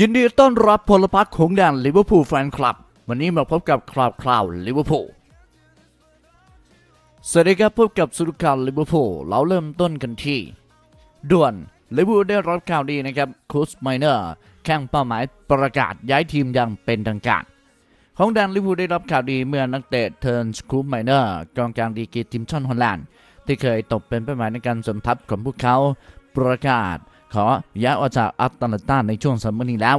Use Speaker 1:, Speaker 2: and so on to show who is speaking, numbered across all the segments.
Speaker 1: ยินดีต้อนรับพลพรรคของแดนลิเวอร์พูลแฟนคลับ วันนี้มาพบกับคราวคราวลิเวอร์พูลสวัสดีครับพบกับสุดข่าวลิเวอร์พูลเราเริ่มต้นกันที่ ด่วนลิเวอร์พูลได้รับข่าวดีนะครับคูสไมเนอร์แข่งเป้าหมายประกาศย้ายทีมอย่างเป็นทางการ ของแดนลิเวอร์พูลได้รับข่าวดีเมื่อนักเตะเทิร์นสคูปไมเนอร์กองกลางดีกีทีมชาติฮอลแลนด์ที่เคยตกเป็นเป้าหมายในการสมทับของพวกเขาประกาศ ขอย้ายออกจากอัตแลนตาในช่วงซัมเมอร์นี้แล้ว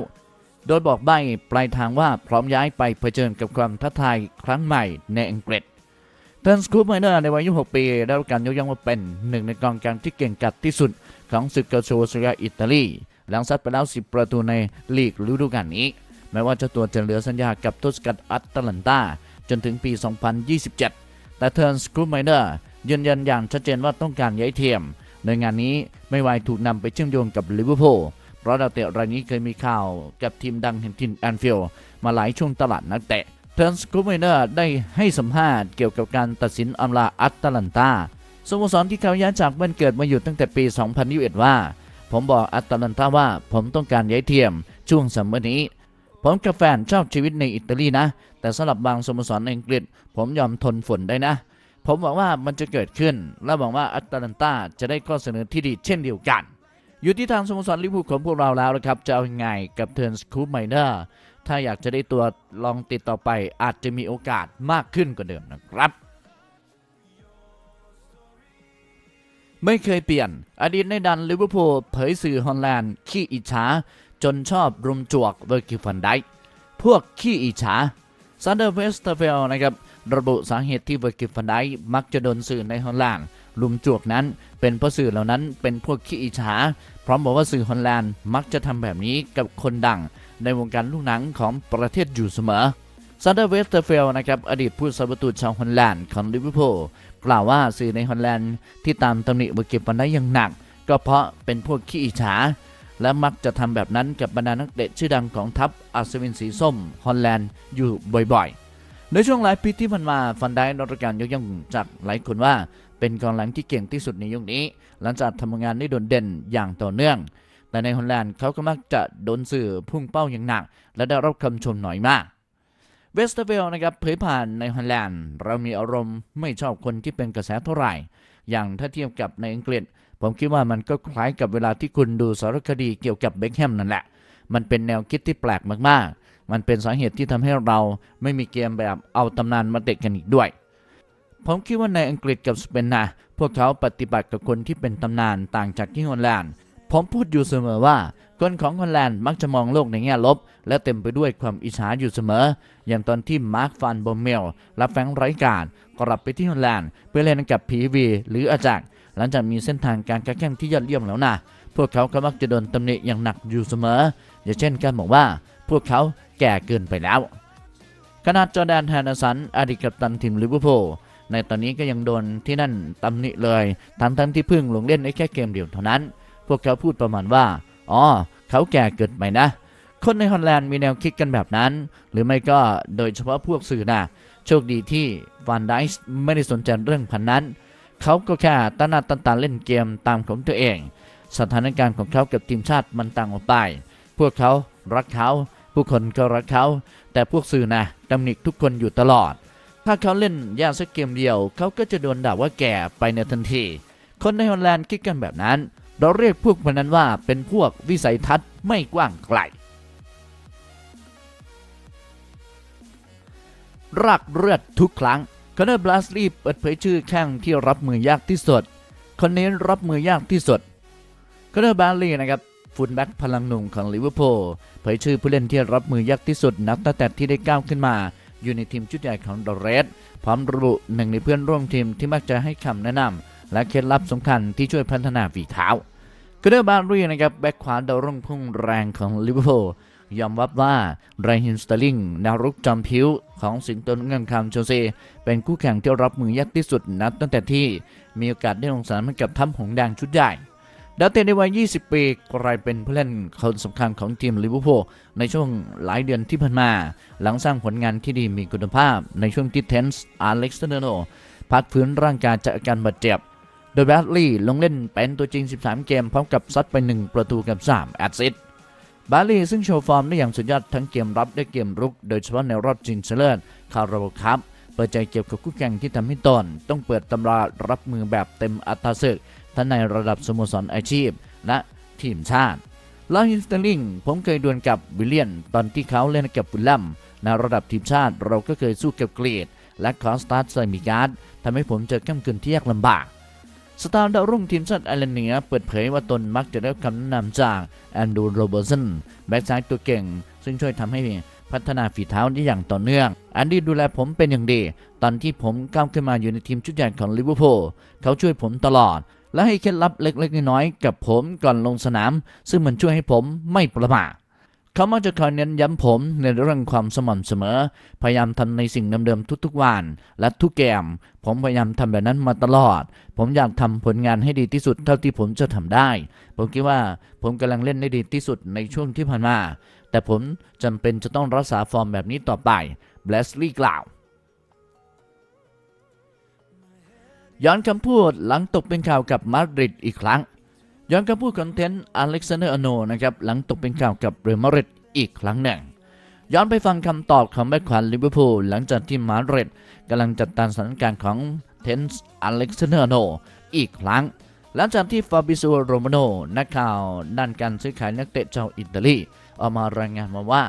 Speaker 1: โดยบอกใบ้ปลายทางว่าพร้อมย้ายไปเผชิญกับความท้าทายครั้งใหม่ในอังกฤษเทนสคูปไมเนอร์ในวัยอายุ6ปีได้รับการยกย่องว่าเป็นหนึ่งในกองกลางที่เก่งกัดที่สุดของศึกเกาโชเซียอิตาลี หลังซัดไปแล้ว 10 ประตูในลีกฤดูกาลนี้ แม้ว่าเจ้าตัวจะเหลือสัญญากับทุสกัดอัตแลนตาจนถึงปี 2027 แต่เทิร์นสคูปไมเนอร์ยืนยันอย่างชัดเจนว่าต้องการย้ายเทียม ในงานนี้ไม่วถูกนำไปเชื่อมโยงกับลิเวอร์พูลเพราะดาวเตะรายนี้เคยมีข่าวกับทีมดังแห่งทินแอนฟิลด์มาหลายช่วงตลาดนักเตะเทิร์นสกูเมเนอร์ได้ให้สัมภาษณ์เกี่ยวกับการตัดสินอำลาอัตแลนตาสโมสรที่เขาย้ายจากบ้านเกิดมาอยู่ตั้งแต่ปี 2021 ว่า ผมบอกอัตแลนตาว่าผมต้องการย้ายเทียมช่วงซัมเมอร์นี้ ผมกับแฟนชอบชีวิตในอิตาลีนะ แต่สำหรับบางสโมสรในอังกฤษ ผมยอมทนฝนได้นะ ผมหวังว่ามันจะเกิดขึ้น และหวังว่าอัตแลนตาจะได้ข้อเสนอที่ดีเช่นเดียวกัน อยู่ที่ทางสโมสรลิเวอร์พูลของพวกเราแล้วนะครับ จะเอายังไงกับเทิร์นสคูปไมเนอร์ถ้าอยากจะได้ตัวลองติดต่อไปอาจจะมีโอกาสมากขึ้นกว่าเดิมนะครับ ไม่เคยเปลี่ยน อดีตในดันลิเวอร์พูลเผยสื่อฮอลแลนด์ขี้อิจฉาจนชอบรุมจวกเวอร์กิฟันไดพวกขี้อิจฉา ซันเดอร์เวสเตอร์เฟลนะครับระบุสาเหตุที่เวอร์กิลฟันไดมักจะโดนสื่อในฮอลแลนด์รุมจวกนั้น เป็นเพราะสื่อเหล่านั้นเป็นพวกขี้อิจฉาพร้อมบอกว่าสื่อฮอลแลนด์มักจะทำแบบนี้กับคนดัง ในวงการลูกหนังของประเทศอยู่เสมอซันเดอร์เวสเตอร์เฟลนะครับอดีตผู้สาประตูชาวฮอลแลนด์ของลิเวอร์พูลกล่าวว่าสื่อในฮอลแลนด์ที่ตามตำหนิเวอร์กิลฟันไดอย่างหนัก ก็เพราะเป็นพวกขี้อิจฉา และมักจะทำแบบนั้นกับบรรดานักเตะชื่อดังของทัพอัศวินสีส้มฮอลแลนด์อยู่บ่อยๆ ในช่วงหลายปีที่ผ่านมาฟันได้รัการยกย่องจากหลายคนว่าเป็นกองหลังที่เก่งที่สุดในยุคนี้ หลังจากทำงานได้โดดเด่นอย่างต่อเนื่อง แต่ในฮอลแลนด์เขาก็มักจะโดนสื่อพุ่งเป้าอย่างหนัก และได้รับคำชมหน่อยมากเวสเตอร์เวลนะครับเผยผ่านในฮอลแลนด์เรามีอารมณ์ไม่ชอบคนที่เป็นกระแสเท่าไหร่ อย่างถ้าเทียบกับในอังกฤษ ผมคิดว่ามันก็คล้ายกับเวลาที่คุณดูสารคดีเกี่ยวกับเบคแฮมนั่นแหละ มันเป็นแนวคิดที่แปลกมากๆ มันเป็นสาเหตุที่ทำให้เราไม่มีเกมแบบเอาตำนานมาเตะกันอีกด้วย ผมคิดว่าในอังกฤษกับสเปนนะพวกเขาปฏิบัติกับคนที่เป็นตำนานต่างจากที่ฮอลแลนด์ ผมพูดอยู่เสมอว่า คนของฮอลแลนด์มักจะมองโลกในแง่ลบ และเต็มไปด้วยความอิจฉาอยู่เสมอ อย่างตอนที่มาร์คฟานบอมเมลและแฟงไรการ์ดกลับไปที่ฮอลแลนด์เพื่อเล่นกับพีวีหรืออาจักร หลังจากมีเส้นทางการค้าแข่งที่ยอดเยี่ยมแล้วนะพวกเขาก็มักจะโดนตำหนิอย่างหนักอยู่เสมอ อย่างเช่นการบอกว่าพวกเขาแก่เกินไปแล้วขนาดจอแดนแฮนสันอดีตกัปตันทีมลิเวอร์พูลในตอนนี้ก็ยังโดนที่นั่นตำหนิเลยทั้งทั้งที่เพิ่งลงเล่นได้แค่เกมเดียวเท่านั้น พวกเขาพูดประมาณว่า อ๋อ เขาแก่เกินไปนะ คนในฮอลแลนด์มีแนวคิดกันแบบนั้น หรือไม่ก็โดยเฉพาะพวกสื่อนะโชคดีที่ฟันไดส์ไม่ได้สนใจเรื่องพันนั้น เขาก็แค่ตั้งหน้าตั้งตาเล่นเกมตามของตัวเอง สถานการณ์ของเขากับทีมชาติมันต่างออกไป พวกเขารักเขาผู้คนก็รักเขา แต่พวกสื่อนะตำหนิทุกคนอยู่ตลอด ถ้าเขาเล่นยากสักเกมเดียว เขาก็จะโดนด่าว่าแก่ไปในทันที คนในฮอลแลนด์คิดกันแบบนั้น เราเรียกพวกมันนั้นว่าเป็นพวกวิสัยทัศน์ไม่กว้างไกล รักเลือดทุกครั้ง คอนเนอร์บลัสลีเปิดเผยชื่อแข้งที่รับมือยากที่สุดคนนี้รับมือยากที่สุดคอนเนอร์บลัสลีนะครับฟุตแบ็กพลังหนุ่มของลิเวอร์พูลเผยชื่อผู้เล่นที่รับมือยากที่สุด นับตั้งแต่ที่ได้ก้าวขึ้นมาอยู่ในทีมชุดใหญ่ของดอเรสพร้อมระบุหนึ่งในเพื่อนร่วมทีมที่มักจะให้คำแนะนำและเคล็ดลับสำคัญที่ช่วยพัฒนาฝีเท้าคอนเนอร์บลัสลีนะครับแบ็กขวาดาวรุ่งพุ่งแรงของลิเวอร์พูล ยอมรับว่าไรฮินสเตอร์ลิงนวรุกจอมผิวของสิงโตเงินคำโชเซ เป็นคู่แข่งที่รับมือยากที่สุดนับตั้งแต่ที่มีโอกาสได้ลงสนามให้กับทัพหงแดงชุดใหญ่ดาวเตะในวัย 20 ปี กลายเป็นผู้เล่นคนสำคัญของทีมลิเวอร์พูลในช่วงหลายเดือนที่ผ่านมา หลังสร้างผลงานที่ดีมีคุณภาพในช่วงที่เทนส์อาเล็กซานเดโนพักฟื้นร่างกายจากอาการบาดเจ็บ โดยแบดลีย์ลงเล่นเป็นตัวจริง 13 เกม พร้อมกับซัดไป 1 ประตูกับ 3 แอสซิสต์ บาลีซึ่งโชว์ฟอร์มได้อย่างสุดยอดทั้งเกมรับและเกมรุก โดยเฉพาะในรอบชิงชนะเลิศคาราบาวคัพเปิดใจเกี่ยวกับคู่แข่งที่ทำให้ตน ต้องเปิดตำรารับมือแบบเต็มอัตราศึก ทั้งในระดับสโมสรอาชีพ และทีมชาติลาฮินสเตอร์ลิงผมเคยดวลกับวิลเลียน ตอนที่เขาเล่นกับบุลลัมในระดับทีมชาติเราก็เคยสู้กับเกรดและคอสตัสไซมิการ์ดทำให้ผมเจอก้มกึนที่ยากลำบาก สตาร์ดาวรุ่งทีมชาติไอร์แลนด์เหนือเปิดเผยว่าตนมักจะได้คำแนะนำจากแอนดูโรเบอร์สันแบ็กซ้ายตัวเก่ง ซึ่งช่วยทำให้พัฒนาฝีเท้าได้อย่างต่อเนื่อง แอนดี้ดูแลผมเป็นอย่างดี ตอนที่ผมก้าวขึ้นมาอยู่ในทีมชุดใหญ่ของลิเวอร์พูลเขาช่วยผมตลอด และให้เคล็ดลับเล็กๆน้อยๆกับผมก่อนลงสนาม ซึ่งมันช่วยให้ผมไม่ประมาท เขามักจะคอยเน้นย้ำผมในเรื่องความสม่ำเสมอ พยายามทำในสิ่งเดิมๆทุกๆวัน และทุกเกม ผมพยายามทำแบบนั้นมาตลอด ผมอยากทำผลงานให้ดีที่สุดเท่าที่ผมจะทำได้ ผมคิดว่าผมกำลังเล่นได้ดีที่สุดในช่วงที่ผ่านมา แต่ผมจำเป็นจะต้องรักษาฟอร์มแบบนี้ต่อไปเบลสลีย์กล่าวย้อนคำพูดหลังตกเป็นข่าวกับมาดริดอีกครั้ง ย้อนคำพูดของเทนต์อเล็กซานเดอร์อโนนะครับหลังตกเป็นข่าวกับเรอัลมาดริดอีกครั้งหนึ่ง ย้อนไปฟังคำตอบของแบ็คขวาลิเวอร์พูลหลังจากที่มาดริดกำลังจัดการสถานการณ์ของเทนต์อเล็กซานเดอร์อโนอีกครั้ง หลังจากที่ฟาบิโซโรมาโนนักข่าวด้านการซื้อขายนักเตะชาวอิตาลีออกมารายงานมาว่า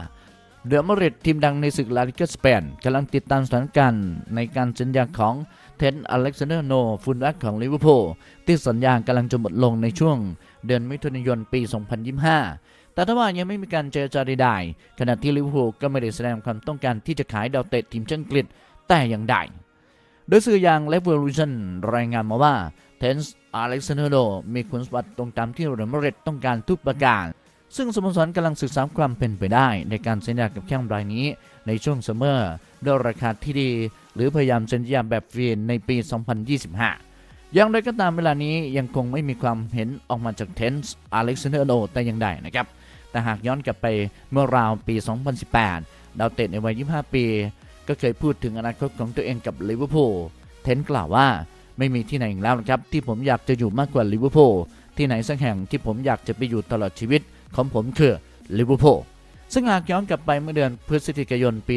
Speaker 1: เดอมาริดทีมดังในศึกลาลิกาสเปนกำลังติดตามสถานการณ์ในการสัญญาของ เทนต์อเล็กซานเดอร์โนฟุนแบ็กของลิเวอร์พูลที่สัญญากำลังจะหมดลงในช่วงเดือนมิถุนายนปี 2025 แต่ถ้าว่ายังไม่มีการเจรจาใดๆขณะที่ลิเวอร์พูลก็ไม่ได้แสดงความต้องการที่จะขายดาวเตะทีมชาติอังกฤษแต่อย่างใดโดยสื่ออย่าง Revolution รายงานมาว่าเทนส์อเล็กซานเดอร์โนมีคุณสมบัติตรงตามที่เรอัลมาดริดต้องการทุกประการซึ่งสโมสรกำลังศึกษาความเป็นไปได้ในการเซ็นสัญญากับแข้งรายนี้ในช่วงซัมเมอร์ด้วยราคาที่ดี หรือพยายามเซ็นสัญญาแบบฟรีในปี 2025 อย่างไรก็ตามเวลานี้ยังคงไม่มีความเห็นออกมาจากเทนส์อเล็กซานเดอร์โนแต่อย่างใดนะครับ แต่หากย้อนกลับไปเมื่อราวปี 2018 ดาวเตะในวัย 25 ปี ก็เคยพูดถึงอนาคตของตัวเองกับลิเวอร์พูล เทนต์กล่าวว่าไม่มีที่ไหนอีกแล้วนะครับที่ผมอยากจะอยู่มากกว่าลิเวอร์พูลที่ไหนสักแห่งที่ผมอยากจะไปอยู่ตลอดชีวิตของผมคือลิเวอร์พูล ซึ่งหากย้อนกลับไปเมื่อเดือนพฤศจิกายนปี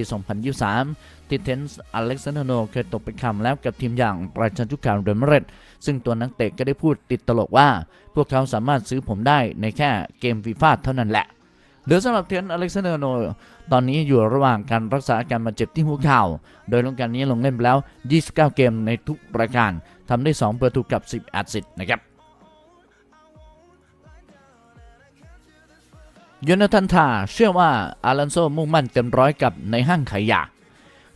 Speaker 1: 2023ที่เทนส์อเล็กซานเดอร์โนเคยตกเป็นคำแล้วกับทีมอย่างราชันทุกการเรอัลมาริดซึ่งตัวนักเตะก็ได้พูดติดตลกว่า พวกเขาสามารถซื้อผมได้ในแค่เกมฟีฟ่าเท่านั้นแหละเดี๋ยวสำหรับเทนอเล็กซานเดอร์โน ตอนนี้อยู่ระหว่างการรักษาอาการบาดเจ็บที่หัวเข่า โดยลงการนี้ลงเล่นไปแล้ว 29 เกมในทุกรายการทำได้ 2 ประตูกับ 10 แอสซิสต์นะครับ โยนาธันทาเชื่อว่าอารันโซมุ่งมั่นเต็มร้อยกับในห้างขายยา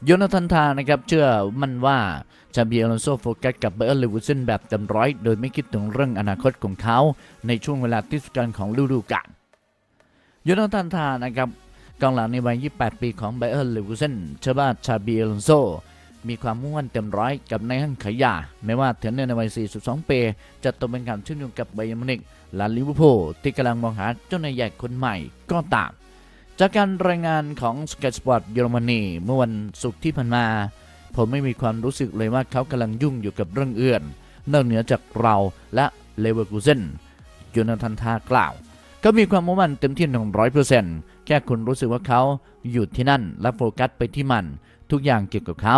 Speaker 1: โยนาธันทานะครับเชื่อมั่นว่าชาบีอารันโซโฟกัสกับเบอร์เลวูซินแบบเต็มร้อยโดยไม่คิดถึงเรื่องอนาคตของเขาในช่วงเวลาที่สุดการของฤดูกาลยูนาตันทานะครับกองหลังในวัย 28 ปีของไบเออร์เลวูเซนเชื่อว่าชาบีอลอนโซ มีความมุ่งมั่นเต็มร้อยกับในห้างขยยาแม้ว่าเทนเนอร์ในวัย 42 ปีจะตกเป็นการชื่นชมกับไบเยอร์มิวนิกและลิเวอร์พูลที่กำลังมองหาเจ้านายใหญ่คนใหม่ก็ตาม จากการรายงานของสเก y สปอร์ตเยอรมนีเมื่อวันศุกร์ที่ผ่านมา ผมไม่มีความรู้สึกเลยว่าเขากำลังยุ่งอยู่กับเรื่องอื่นนอกเหนือจากเราและเลเวอร์คูเซนยูนาธันทากล่าวก็มีความมุ่งมั่นเต็มที่หนึ่งร้อยเปอร์เซ็นต์แค่คุณรู้สึกว่าเขาอยู่ที่นั่นและโฟกัสไปที่มัน ทุกอย่างเกี่ยวกับเขา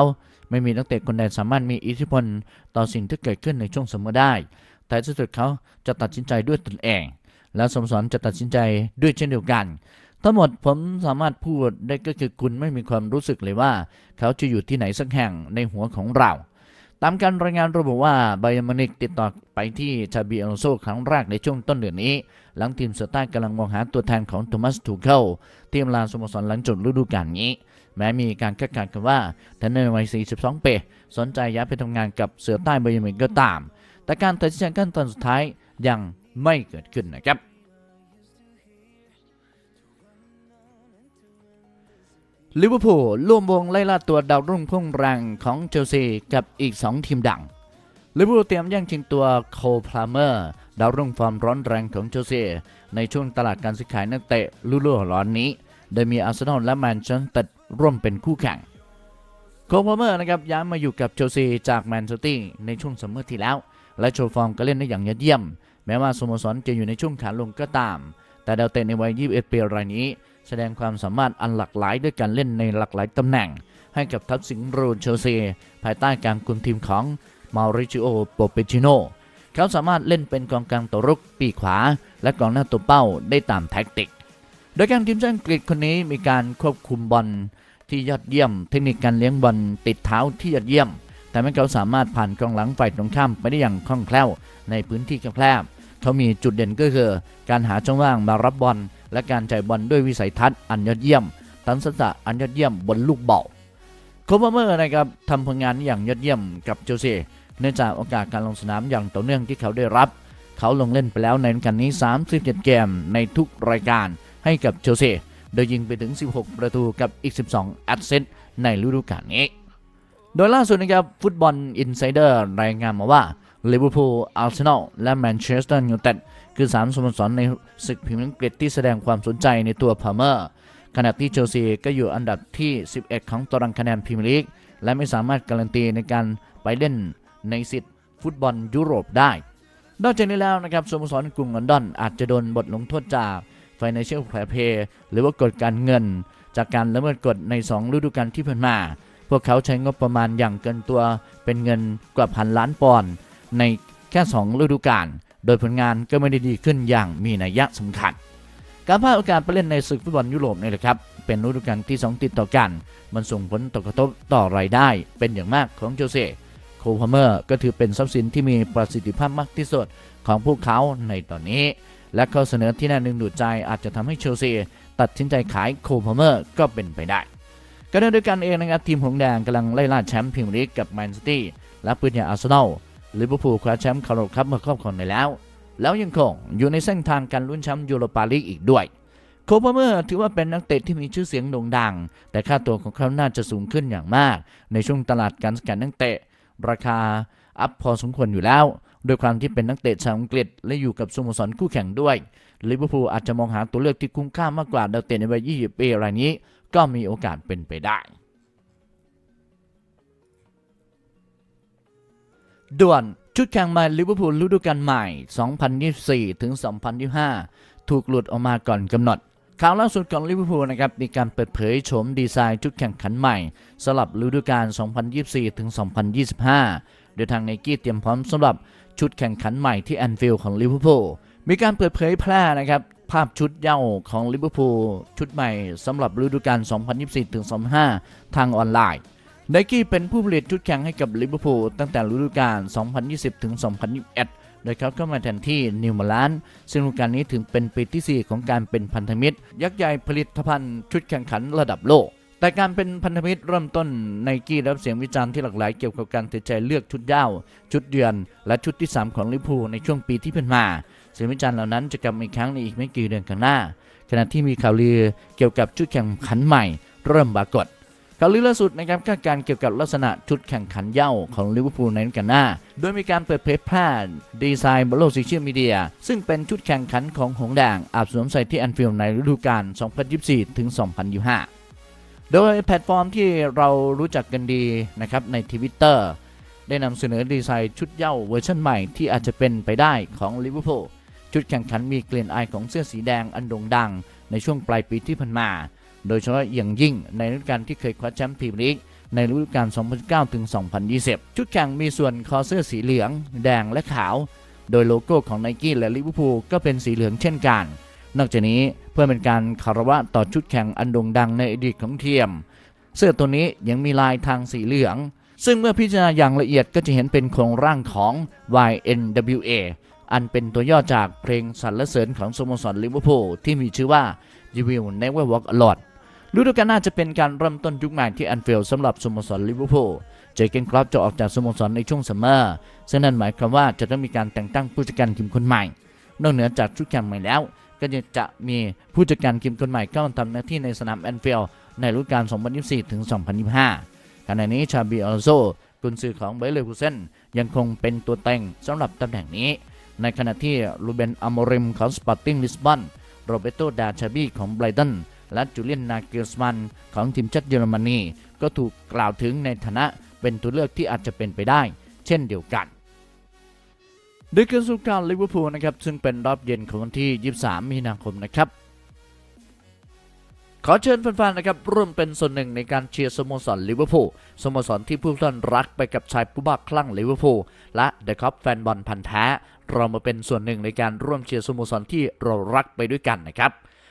Speaker 1: ไม่มีนักเตะคนใดสามารถมีอิทธิพลต่อสิ่งที่เกิดขึ้นในช่วงเสมอได้ แต่ที่สุดเขาจะตัดสินใจด้วยตนเอง และสมสรจะตัดสินใจด้วยเช่นเดียวกัน ทั้งหมดผมสามารถพูดได้ก็คือคุณไม่มีความรู้สึกเลยว่า เขาจะอยู่ที่ไหนสักแห่งในหัวของเรา ตามการรายงานระบุว่าไบเยมิวนิกติดต่อไปที่ชาบีอลอนโซครั้งแรกในช่วงต้นเดือนนี้ หลังทีมเซอร์ต้ากำลังมองหาตัวแทนของโทมัสทูเคิลทีมลาสโมสรหลังจบฤดูกาลนี้ แม้มีการคาดการณ์กันว่าเทนเนอร์วัย 42 ปีสนใจย้ายไปทำงานกับเสือใต้ไบเยมิวนิกก็ตาม แต่การตัดสินใจขั้นตอนสุดท้ายยังไม่เกิดขึ้นนะครับ ลิเวอร์พูลร่วมวงไล่ล่าตัวดาวรุ่งพุ่งแรงของเชลซีกับอีก 2 ทีมดังลิเวอร์พูลเตรียมแย่งชิงตัวโคลพลาเมอร์ดาวรุ่งฟอร์มร้อนแรงของเชลซีในช่วงตลาดการซื้อขายนักเตะฤดูร้อนนี้ โดยมีอาร์เซนอลและแมนเชสเตอร์ร่วมเป็นคู่แข่งโคลพลาเมอร์นะครับย้ายมาอยู่กับเชลซีจากแมนเชสเตอร์ในช่วงซัมเมอร์ที่แล้ว และโชว์ฟอร์มก็เล่นได้อย่างยอดเยี่ยม แม้ว่าสโมสรจะอยู่ในช่วงขาลงก็ตาม แต่ดาวเตะในวัย 21 ปีรายนี้ แสดงความสามารถอันหลากหลายด้วยการเล่นในหลากหลายตำแหน่ง ให้กับทัพสิงห์รูนเชลซีภายใต้การคุมทีมของมาริจิโอโปเปชิโนเขาสามารถเล่นเป็นกองกลางตัวรุกปีขวา และกองหน้าตัวเป้าได้ตามแท็กติก โดยการทีมชาติอังกฤษคนนี้มีการควบคุมบอลที่ยอดเยี่ยม เทคนิคการเลี้ยงบอลติดเท้าที่ยอดเยี่ยมแต่ให้เขาสามารถผ่านกองหลังฝ่ายตรงข้ามไปได้อย่างคล่องแคล่วในพื้นที่แคบๆเขามีจุดเด่นก็คือ การหาช่องว่างมารับบอล และการจ่ายบอลด้วยวิสัยทัศน์อันยอดเยี่ยม ทัศนะอันยอดเยี่ยมบนลูกเบาโคปเมอร์นะครับทำผลงานอย่างยอดเยี่ยมกับเจลซีเนื่องจากโอกาสการลงสนามอย่างต่อเนื่องที่เขาได้รับ เขาลงเล่นไปแล้วในกาลนี้ 37 เกมในทุกรายการให้กับเชลซีโดยยิงไปถึง 16 ประตูกับอีก 12 แอสเซนต์ในฤดูกาลนี้ โดยล่าสุดนะครับฟุตบอลอินไซเดอร์รายงานมาว่าลิเวอร์พูลอาร์เซนอลและแมนเชสเตอร์ยูไนเต็ด คือ 3 สโมสรในศึกพรีเมียร์ลีกอังกฤษที่แสดงความสนใจในตัวพาเมอร์ขณะที่เชลซีก็อยู่อันดับที่ 11 ของตารางคะแนนพรีเมียร์ลีกและไม่สามารถการันตีในการไปเล่นในสิทธิ์ฟุตบอลยุโรปได้ นอกจากนี้แล้วนะครับสโมสรกรุงลอนดอนอาจจะโดนบทลงโทษจาก Financial Fair Play หรือว่ากฎการเงิน จากการละเมิดกฎใน 2 ฤดูกาลที่ผ่านมา พวกเขาใช้งบประมาณอย่างเกินตัวเป็นเงินกว่าพันล้านปอนด์ในแค่ 2 ฤดูกาล โดยผลงานก็ไม่ได้ดีขึ้นอย่างมีนัยยะสำคัญ การพลาดโอกาสไปเล่นในศึกฟุตบอลยุโรปนี่แหละครับ เป็นฤดูกาลที่ 2 ติดต่อกัน มันส่งผลต่อกระทบต่อรายได้เป็นอย่างมากของโจเซ่โคพาเมอร์ก็ถือเป็นทรัพย์สินที่มีประสิทธิภาพมากที่สุดของพวกเขาในตอนนี้ และข้อเสนอที่น่าดึงดูดใจอาจจะทำให้เชลซีตัดสินใจขายโคพาเมอร์ก็เป็นไปได้ก็ในด้วยกันเองนะครับทีมหงแดงกำลังไล่ล่าแชมป์พรีเมียร์ลีกกับแมนซิตี้และปืนใหญ่อาร์เซนอล ลิเวอร์พูลคว้าแชมป์คาร์โรคัพมาครอบครองได้แล้ว แล้วยังคงอยู่ในเส้นทางการลุ้นแชมป์ยูโรปาลีกอีกด้วยโคพาเมอร์ถือว่าเป็นนักเตะที่มีชื่อเสียงโด่งดัง แต่ค่าตัวของเขาน่าจะสูงขึ้นอย่างมาก ในช่วงตลาดการสกัดนักเตะ ราคาอัพพอสมควรอยู่แล้วโดยความที่เป็นนักเตะชาวอังกฤษและอยู่กับสโมสรคู่แข่งด้วยลิเวอร์พูลอาจจะมองหาตัวเลือกที่คุ้มค่ามากกว่าดาวเตะในวัย 20 ปีรายนี้ ก็มีโอกาสเป็นไปได้ ด่วน ชุดแข่งใหม่ลิเวอร์พูลฤดูกาลใหม่ 2024 ถึง 2025 ถูกหลุดออกมาก่อนกำหนดข่าวล่าสุดของลิเวอร์พูลนะครับมีการเปิดเผยโฉมดีไซน์ชุดแข่งขันใหม่สำหรับฤดูกาล 2024 ถึง 2025 โดยทางไนกี้เตรียมพร้อมสำหรับชุดแข่งขันใหม่ที่แอนฟิลด์ของลิเวอร์พูลมีการเปิดเผยแพร่นะครับภาพชุดเย้าของลิเวอร์พูลชุดใหม่สำหรับฤดูกาล 2024 ถึง25ทางออนไลน์ ไนกี้เป็นผู้ผลิตชุดแข่งให้กับลิเวอร์พูลตั้งแต่ฤดูกาล 2020 ถึง 2021 โดยเขาเข้ามาแทนที่นิวมาลานซึ่งฤดูกาลนี้ถึงเป็นปีที่ 4 ของการเป็นพันธมิตร ยักษ์ใหญ่ผลิตภัณฑ์ชุดแข่งขันระดับโลก แต่การเป็นพันธมิตรเริ่มต้นไนกี้รับเสียงวิจารณ์ที่หลากหลายเกี่ยวกับการตัดใจเลือกชุดเย้าชุดเดือน และชุดที่ 3 ของลิเวอร์พูลในช่วงปีที่ผ่านมาเสียงวิจารณ์เหล่านั้นจะกลับมาอีกครั้งในอีกไม่กี่เดือนข้างหน้า ขณะที่มีข่าวลือเกี่ยวกับชุดแข่งขันใหม่ เริ่มปรากฏ ข่าวลือล่าสุดนะครับคาดการเกี่ยวกับลักษณะชุดแข่งขันเย้าของลิเวอร์พูลในฤดูกาลหน้า โดยมีการเปิดเผยแพร่ดีไซน์บนโลกโซเชียลมีเดีย ซึ่งเป็นชุดแข่งขันของหงส์แดงอาบสวมใส่ที่แอนฟิลด์ในฤดูกาล 2024 ถึง 2025 โดยแพลตฟอร์มที่เรารู้จักกันดีนะครับในทวิตเตอร์ได้นำเสนอดีไซน์ชุดเย้าเวอร์ชันใหม่ที่อาจจะเป็นไปได้ของลิเวอร์พูลชุดแข่งขันมีกลิ่นอายของเสื้อสีแดงอันโด่งดัง ในช่วงปลายปีที่ผ่านมา โดยเฉพาะอย่างยิ่งในฤดูกาลที่เคยคว้าแชมป์พรีเมียร์ลีกในฤดูกาล 2019ถึง 2020 ชุดแข่งมีส่วนคอเสื้อสีเหลือง แดงและขาว โดยโลโก้ของไนกี้และลิเวอร์พูลก็เป็นสีเหลืองเช่นกัน นอกจากนี้เพื่อเป็นการคารวะต่อชุดแข่งอันโด่งดังในอดีตของเทียม เสื้อตัวนี้ยังมีลายทางสีเหลือง ซึ่งเมื่อพิจารณาอย่างละเอียดก็จะเห็นเป็นโครงร่างของ YNWA อันเป็นตัวย่อจากเพลงสรรเสริญของสโมสรลิเวอร์พูลที่มีชื่อว่า You Will Never Walk Alone ฤดูกาลหน้าจะเป็นการเริ่มต้นยุคใหม่ที่แอนฟิลด์สำหรับสโมสรลิเวอร์พูลเจเกนครอปจะออกจากสโมสรในช่วงซัมเมอร์ซึ่งนั่นหมายความว่าจะต้องมีการแต่งตั้งผู้จัดการทีมคนใหม่ นอกเหนือจากชุดแข่งใหม่แล้ว ก็จะมีผู้จัดการทีมคนใหม่เข้ามาทำหน้าที่ในสนามแอนฟิลด์ในฤดูกาล 2024 ถึง 2025 ขณะนี้ชาบิออลโซกุนซือของเบเลคูเซนยังคงเป็นตัวเต็งสำหรับตำแหน่งนี้ ในขณะที่ลูเบนอโมริมของสปอร์ติ้งลิสบอนโรเบโตดาชาบีของไบรตัน และจูเลียนนาเกลสมันของทีมชาติเยอรมนีก็ถูกกล่าวถึงในฐานะเป็นตัวเลือกที่อาจจะเป็นไปได้ เช่นเดียวกันดยการสู่การลิเวอร์พูลนะครับซึ่งเป็นรอบเย็นของวันที่ 23 มีนาคมนะครับขอเชิญแฟนๆนะครับร่วมเป็นส่วนหนึ่งในการเชียร์สโมสรลิเวอร์พูลสโมสรที่ผู้ท่านรักไปกับชายผู้บ้าคลั่งลิเวอร์พูลและเดอะคอปแฟนบอลพันธ์แท้ เรามาเป็นส่วนหนึ่งในการร่วมเชียร์สโมสรที่เรารักไปด้วยกันนะครับ